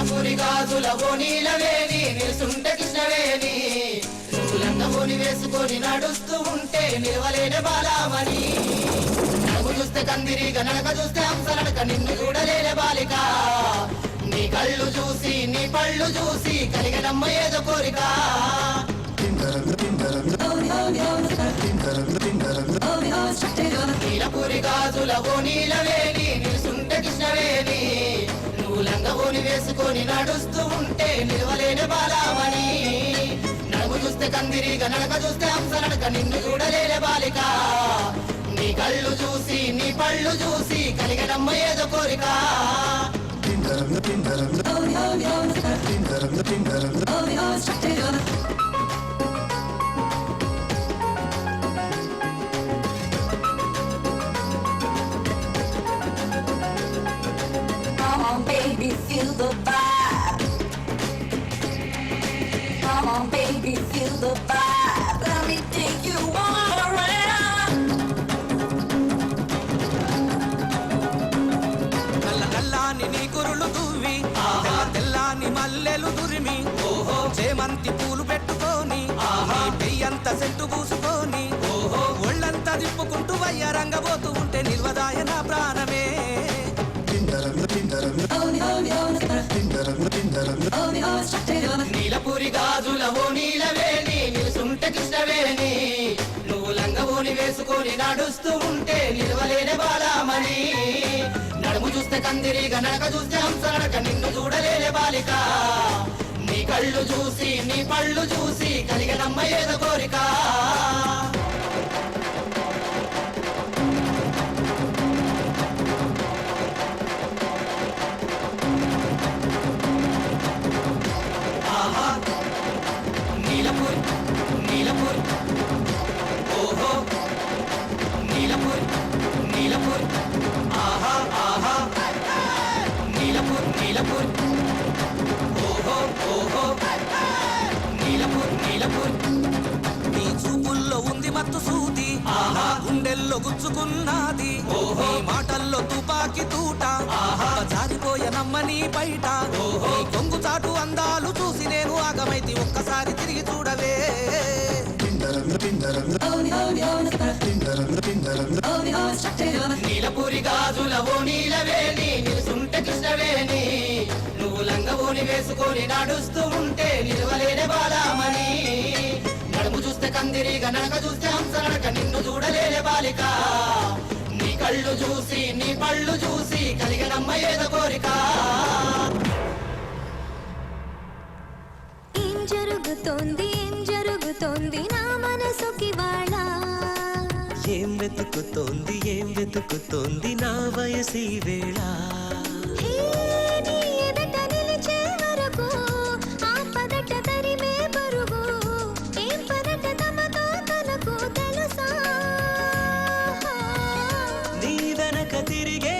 గాజుల ఓనీలవేని నిలుసుంటే కృష్ణవేణి నువ్వు వేసుకొని నడుస్తూ ఉంటే నిలవలేని బాలామణి నవ్వు చూస్తే కందిరిగా నడక చూస్తే హంసలడక నిన్ను చూడలేని బాలిక నీ కళ్ళు చూసి నీ పళ్ళు చూసి కలిగనమ్మ ఏదో కోరిక నీలపూరి గాజుల నీలవే నువ్వు వేసుకొని నడుస్తూ ఉంటే నిలవలేని బాలామణి నడుము చూస్తే కందిరిగా నడక చూస్తే హంస నడక నిన్ను చూడలేని బాలిక. నీ కళ్ళు చూసి నీ పళ్ళు చూసి కలిగనమ్మ ఏదో కోరిక. Come baby, feel the vibe. Come on, baby, feel the vibe. Let me take you all around. నల్ల నల్లాని నీ కురులు దువ్వి తెల్ల తెల్లాని మల్లెలు దురిమి ఓహో చేమంతి పూలు పెట్టుకొని ఆహా పెయ్యంత సెంటు పూసుకొని ఓహో ఒళ్ళంతా తిప్పుకుంటూ వయ్య రంగబోతూ ఉంటే నీలపూరి గాజులవో ఓ నీలవేణి నిలుసుంటే కృష్ణవేణి. నువ్వు లంగవోని వేసుకొని నడుస్తూ ఉంటే నిలవలేని బాలామణి. నడుము చూస్తే కందిరిగా నడక చూస్తే హంస నడక నిన్ను చూడలేని బాలిక. నీ కళ్ళు చూసి నీ పళ్ళు చూసి కలిగనమ్మయ్య నీలపూరి నీ చూపుల్లో ఉంది మత్తు సూది. ఆహా. గుండెల్లో గుచ్చుకున్నది. ఓహో. మాటల్లో తుపాకి తూట. ఆహా. జారిపోయే నమ్మని బయట. ఓహో. కొంగు చాటు అందాలు చూసి నేను ఆగమైతి ఒక్కసారి తిరిగి చూడవే. నీలపూరి గాజుల నీలవేణి నిలుసుంటే కృష్ణవేణి. నువ్వు లంగవోని వేసుకొని నడుస్తూ ఉంటే నిలవలేని బాలామణి. కందిరిగా నడక చూస్తే హంస నడక నిన్ను చూడలేని బాలిక. నీ కళ్ళు చూసి నీ పళ్ళు చూసి కలిగనమ్మ ఏదో కోరిక. ఏం జరుగుతోంది ఏం జరుగుతోంది నా మనసుకి వాళ్ళ ఏం వెతుకుతోంది ఏం వెతుకుతోంది నా వయసి వేళ? తిరిగే